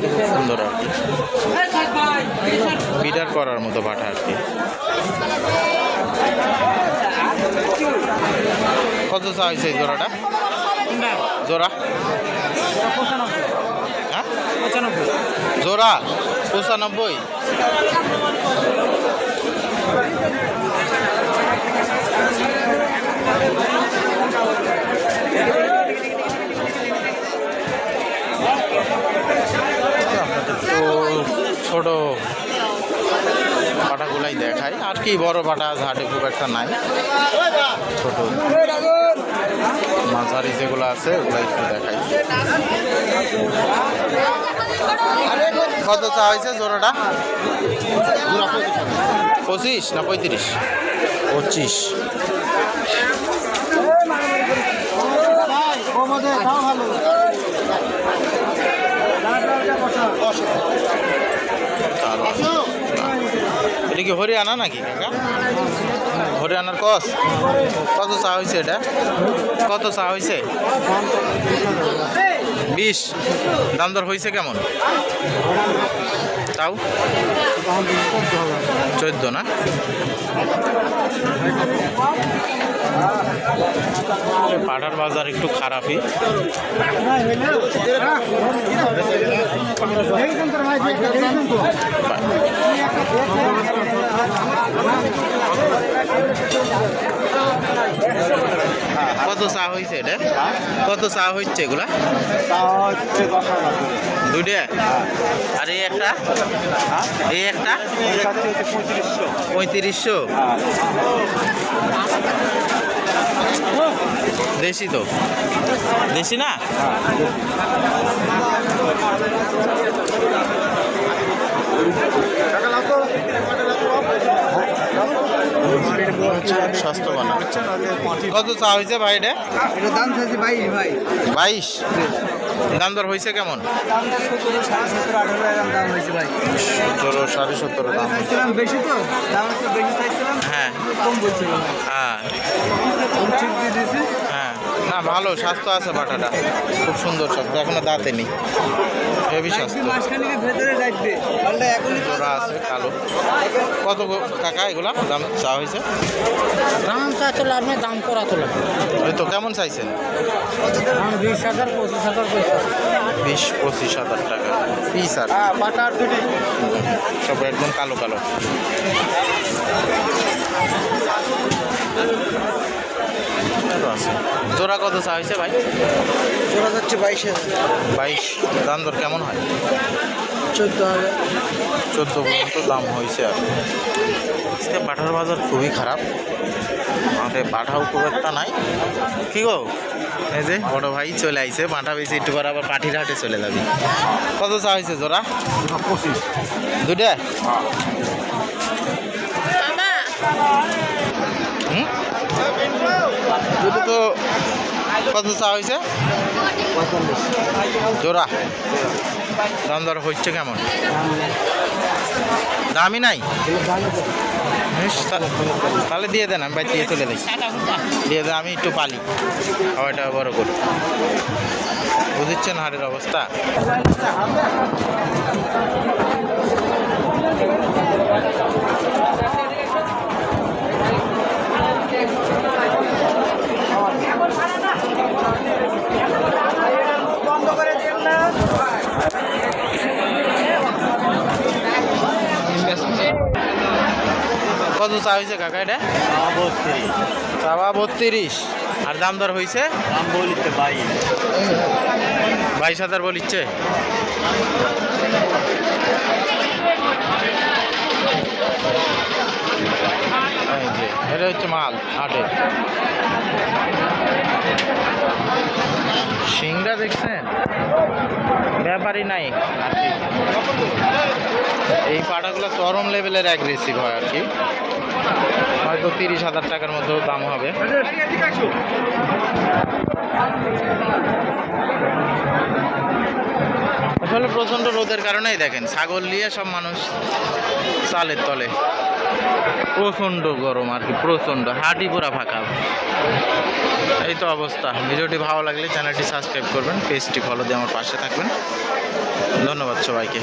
কিন্তু খুব সুন্দর আর কি। বিডার করার মতো পাঠা আর কি। কত চা হয়েছে জোড়াটা? জোড়া? হ্যাঁ? জোড়া? পঁচানব্বই? তো ছোট পাটাগুলাই দেখাই। আর কি বড় পাটা ঘাটে খুব একটা নাই। ছোট মাঝারি যেগুলো আছে ওগুলো একটু দেখাই। কত চা হয়েছে জোড়াটা? পঁচিশ না পঁয়ত্রিশ? পঁচিশ। এটা কি হরিয়ানা নাকি? কাকা হরিয়ানার কস? কত চা হয়েছে এটা? কত চা হয়েছে বিশ। দাম দর হয়েছে কেমন? তাও? চোদ্দ না? পাঠার বাজার একটু খারাপই। কত চা হয়েছে এটা? কত চা হচ্ছে এগুলা? দুইটা? আর এই একটা? এই একটা? পঁয়ত্রিশশো। দেশি তো। দেশি না? স্বাস্থ্যবান কত চা হয়েছে ভাই এটা দাম চাইছি ভাই ভাই। বাইশ? দাম দর হয়েছে কেমন? সতেরো সাড়ে সতেরো দাম বেশি তো? দাম একটু বেশি চাইছিলাম। হ্যাঁ। কম বলছিলাম হ্যাঁ। ঠিক দিয়ে দিয়েছি। হ্যাঁ না ভালো স্বাস্থ্য আছে বাটাটা। খুব সুন্দর স্বাস্থ্য এখনও দাঁতে নেই। হেভি স্বাস্থ্য। জোড়া আছে কালো। কত কাকা এগুলা দাম চা হয়েছে? দাম চা তোলা আপনি দাম করা তোলা এই তো কেমন চাইছেন? বিশ হাজার পঁচিশ হাজার বিশ পঁচিশ হাজার টাকা। পিস আর হ্যাঁ দুটি। সব একদম কালো কালো। জোড়া কত চা হয়েছে ভাই? চলে যাচ্ছে বাইশ বাইশ দাম দর কেমন হয়? চোদ্দ হাজার। চোদ্দ পর্যন্ত দাম হয়েছে আর আজকে পাঠার বাজার খুবই খারাপ। আমাদের পাঠাও খুব একটা নাই। কি গো? এই যে বড় ভাই চলে আইছে পাঠা বেশি একটু পর আবার পাঠির হাটে চলে যাবি। কত চা হয়েছে জোড়া? পঁচিশ। দুটা হুম? দুটো তো কত চা হয়েছে? জোড়া। দাম দর হচ্ছে কেমন? দামই নাই? তাহলে দিয়ে দেন, আমি বাইরে দিয়ে চলে যাই। দিয়ে দেন, আমি একটু পালি। খাওয়াটা বড় করি। বুঝছেন হাড়ের অবস্থা? কত চা হয়েছে কাকা এটা চাওয়া বত্রিশ। আর দাম দর হয়েছে বাইশ। বাইশ হাজার বলিচ্ছে এটা হচ্ছে মাল হাটের সিংড়া দেখছেন? ব্যাপারই নাই আর কি। এই পাটাগুলো চরম লেভেলের অ্যাগ্রেসিভ হয় আর কি। হয়তো তিরিশ হাজার টাকার মতো দাম হবে। আসলে প্রচণ্ড রোদের কারণেই দেখেন, ছাগল নিয়ে সব মানুষ চালের তলে। প্রচণ্ড গরম আর কি, প্রচণ্ড, হাঁটি পুরা ফাঁকা। এই তো অবস্থা, ভিডিওটি ভালো লাগলে চ্যানেলটি সাবস্ক্রাইব করবেন, পেজটি ফলো দিয়ে আমার পাশে থাকবেন। ধন্যবাদ সবাইকে।